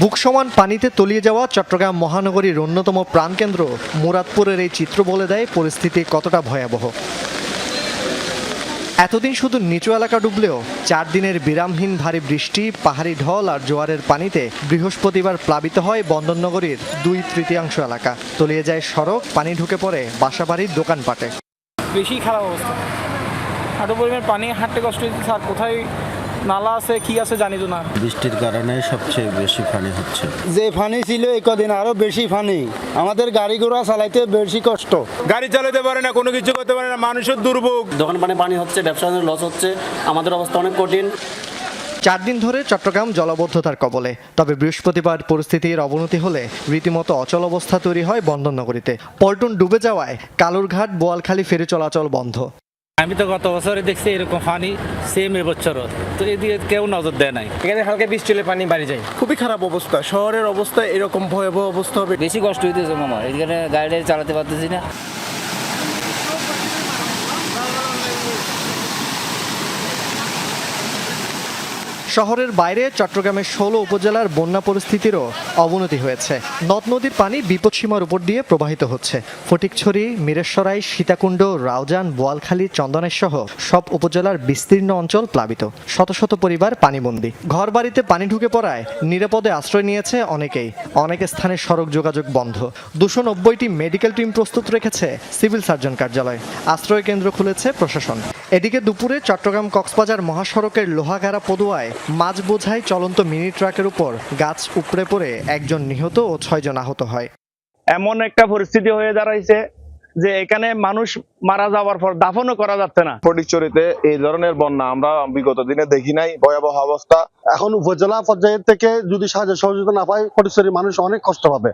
বুক সমান পানিতে তলিয়ে যাওয়া চট্টগ্রাম মহানগরীর অন্যতম প্রাণকেন্দ্র মুরাদপুরের এই চিত্র বলে দেয় পরিস্থিতি কতটা ভয়াবহ। এতদিন শুধু নিচু এলাকা ডুবলেও চার দিনের বিরামহীন ভারী বৃষ্টি, পাহাড়ি ঢল আর জোয়ারের পানিতে বৃহস্পতিবার প্লাবিত হয় বন্দরনগরীর দুই তৃতীয়াংশ এলাকা। তলিয়ে যায় সড়ক, পানি ঢুকে পড়ে বাসাবাড়ির দোকানপাটে। বেশি খারাপ অবস্থা। এত পরিমাণ পানি, হাঁটতে কষ্ট স্যার, কোথায় নালা আছে কি আছে জানি তো না। বৃষ্টির কারণে সবচেয়ে বেশি পানি হচ্ছে। যে ফানি ছিল এই কদিন আরও বেশি ফানি। আমাদের গাড়ি ঘোড়া চালাইতে বেশি কষ্ট। গাড়ি চালাতে পারে না কোনো কিছু করতে পারে না মানুষের দুর্ভোগ। দোকান পানে পানি হচ্ছে ব্যবসায়ীদের লস হচ্ছে আমাদের অবস্থা অনেক কঠিন। চার দিন ধরে চট্টগ্রাম জলবদ্ধতার কবলে। তবে বৃহস্পতিবার পরিস্থিতির অবনতি হলে রীতিমতো অচল অবস্থা তৈরি হয় বন্দরনগরীতে পল্টন ডুবে যাওয়ায় কালুরঘাট বোয়ালখালী ফেরি চলাচল বন্ধ। আমি তো গত বছরে দেখছি এরকম পানি সেম এবছরও। তো এদিকে কেউ নজর দেয় নাই। এখানে হালকা বৃষ্টি হলে পানি বাড়ি যায়। খুবই খারাপ অবস্থা। শহরের অবস্থা এরকম ভয়াবহ অবস্থা হবে। বেশি কষ্ট হইতেছে মামা। এখানে গাড়ি চালাতে পারতেছি না। শহরের বাইরে চট্টগ্রামের ষোলো উপজেলার বন্যা পরিস্থিতিরও অবনতি হয়েছে। নদ নদীর পানি বিপদসীমার উপর দিয়ে প্রবাহিত হচ্ছে। ফটিকছড়ি, মিরেশ্বরাই, সীতাকুণ্ড, রাউজান, বোয়ালখালী চন্দনের সহ সব উপজেলার বিস্তীর্ণ অঞ্চল প্লাবিত। শত শত পরিবার পানিবন্দী। ঘর বাড়িতে পানি ঢুকে পড়ায় নিরাপদে আশ্রয় নিয়েছে অনেকেই। অনেক স্থানে সড়ক যোগাযোগ বন্ধ। দুশো নব্বইটি মেডিকেল টিম প্রস্তুত রেখেছে সিভিল সার্জন কার্যালয়। আশ্রয় কেন্দ্র খুলেছে প্রশাসন। এদিকে দুপুরে চট্টগ্রাম কক্সবাজার মহাসড়কের লোহাগাড়া পদুয়ায় মাছ বোঝাই চলন্ত মিনি ট্রাকের উপর গাছ উপড়ে পড়ে একজন নিহত ও ছয়জন আহত হয়। এমন একটা পরিস্থিতি হয়ে দাঁড়াইছে যে এখানে মানুষ মারা যাওয়ার পর দাফনও করা যাচ্ছে না। ফটিকচুরিতে এই ধরনের বন্যা আমরা বিগত দিনে দেখি নাই ভয়াবহ অবস্থা। এখন উপজেলা পর্যায়ের থেকে যদি সাহায্য সহযোগিতা না পায় ফটিকছড়ির মানুষ অনেক কষ্ট পাবে।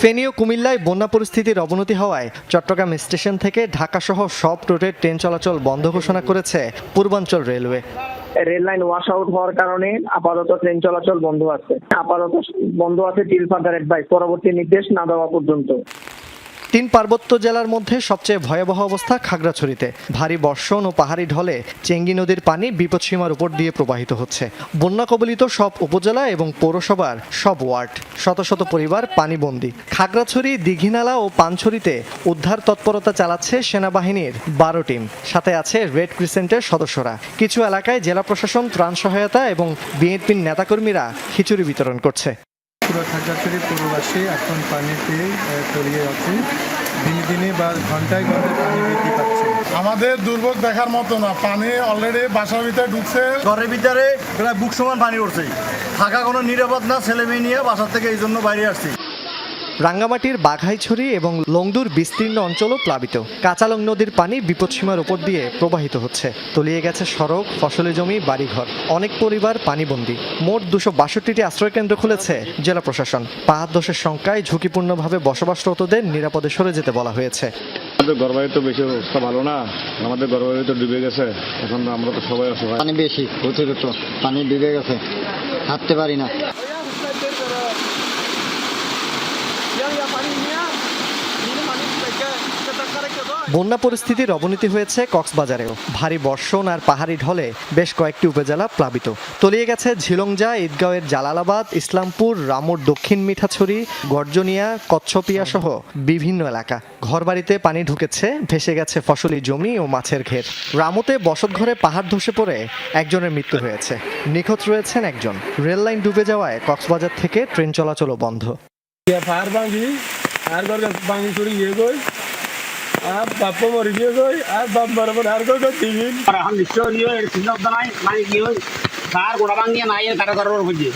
ফেনী ও কুমিল্লায় বন্যা পরিস্থিতির অবনতি হওয়ায় চট্টগ্রাম স্টেশন থেকে ঢাকা সহ সব রুটের ট্রেন চলাচল বন্ধ ঘোষণা করেছে পূর্বাঞ্চল railway. Rail line wash out হওয়ার কারণে আপাতত ট্রেন চলাচল বন্ধ আছে। আপাতত বন্ধ আছে টিল ফাদার অ্যাডভাইস পরবর্তী নির্দেশ না দেওয়া পর্যন্ত। তিন পার্বত্য জেলার মধ্যে সবচেয়ে ভয়াবহ অবস্থা খাগড়াছড়িতে। ভারী বর্ষণ ও পাহাড়ি ঢলে চেঙ্গি নদীর পানি বিপদসীমার উপর দিয়ে প্রবাহিত হচ্ছে। বন্যা কবলিত সব উপজেলা এবং পৌরসভার সব ওয়ার্ড। শত শত পরিবার পানিবন্দী। খাগড়াছড়ি, দীঘিনালা ও পানছড়িতে উদ্ধার তৎপরতা চালাচ্ছে সেনাবাহিনীর বারো টিম। সাথে আছে রেড ক্রিসেন্টের সদস্যরা। কিছু এলাকায় জেলা প্রশাসন ত্রাণ সহায়তা এবং বিএনপির নেতাকর্মীরা খিচুড়ি বিতরণ করছে। পুরো খাগড়াছড়ি পূর্ববাসী এখন পানিতে পেয়ে তলিয়ে আছে। দিনে দিনে বা ঘন্টায় ঘন্টায় পানি বৃদ্ধি পাচ্ছে। আমাদের দুর্ভোগ দেখার মতো না পানি অলরেডি বাসার ভিতরে ঢুকছে। ঘরের ভিতরে প্রায় বুক সমান পানি উঠছে। থাকা কোনো নিরাপদ না ছেলে মেয়ে নিয়ে বাসার থেকে এই জন্য বাইরে আসছি। রাঙ্গামাটির বাঘাইছড়ি এবং লংদুর বিস্তীর্ণ অঞ্চলও প্লাবিত। কাঁচালং নদীর পানি বিপদসীমার উপর দিয়ে প্রবাহিত হচ্ছে। তলিয়ে গেছে সড়ক ফসলি জমি বাড়িঘর। অনেক পরিবার পানিবন্দী। মোট দুশো বাষট্টিটি আশ্রয়কেন্দ্র খুলেছে জেলা প্রশাসন। পাহাড় দোষের সংখ্যায় ঝুঁকিপূর্ণভাবে বসবাসরতদের নিরাপদে সরে যেতে বলা হয়েছে। আমাদের তো বেশি অবস্থা ভালো না। আমাদের ঘরবাড়ি তো ডুবে গেছে। এখন আমরা তো সবাই অসহায় পানি বেশি অতিরিক্ত। পানি ডুবে গেছে। হাঁটতে পারি না। বন্যা পরিস্থিতির অবনতি হয়েছে কক্সবাজারেও। ভারী বর্ষণ আর পাহাড়ি ঢলে বেশ কয়েকটি উপজেলা প্লাবিত। তলিয়ে গেছে ঝিলংজা, ঈদগাঁওয়ের জালালাবাদ, ইসলামপুর, রামুর দক্ষিণ মিঠাছড়ি, গর্জনিয়া কচ্ছপিয়া সহ বিভিন্ন এলাকা। ঘরবাড়িতে পানি ঢুকেছে, ভেসে গেছে ফসলি জমি ও মাছের ঘের রামুতে বসতঘরে পাহাড় ধসে পড়ে একজনের মৃত্যু হয়েছে। নিখোঁজ রয়েছেন একজন। রেল লাইন ডুবে যাওয়ায় কক্সবাজার থেকে ট্রেন চলাচলও বন্ধ। ফায়ার ভাঙি আর ঘর ভাঙি চুরি গিয়ে গই আর বাপ মরি গিয়ে গই আর বাপ বরাবর আর গই দিবিন এখন নিশ্চয় নিয়ে চিন্তা নাই মানে কি হই ফার গোড়া ভাঙিয়ে নাই কারও কারোর হচ্ছে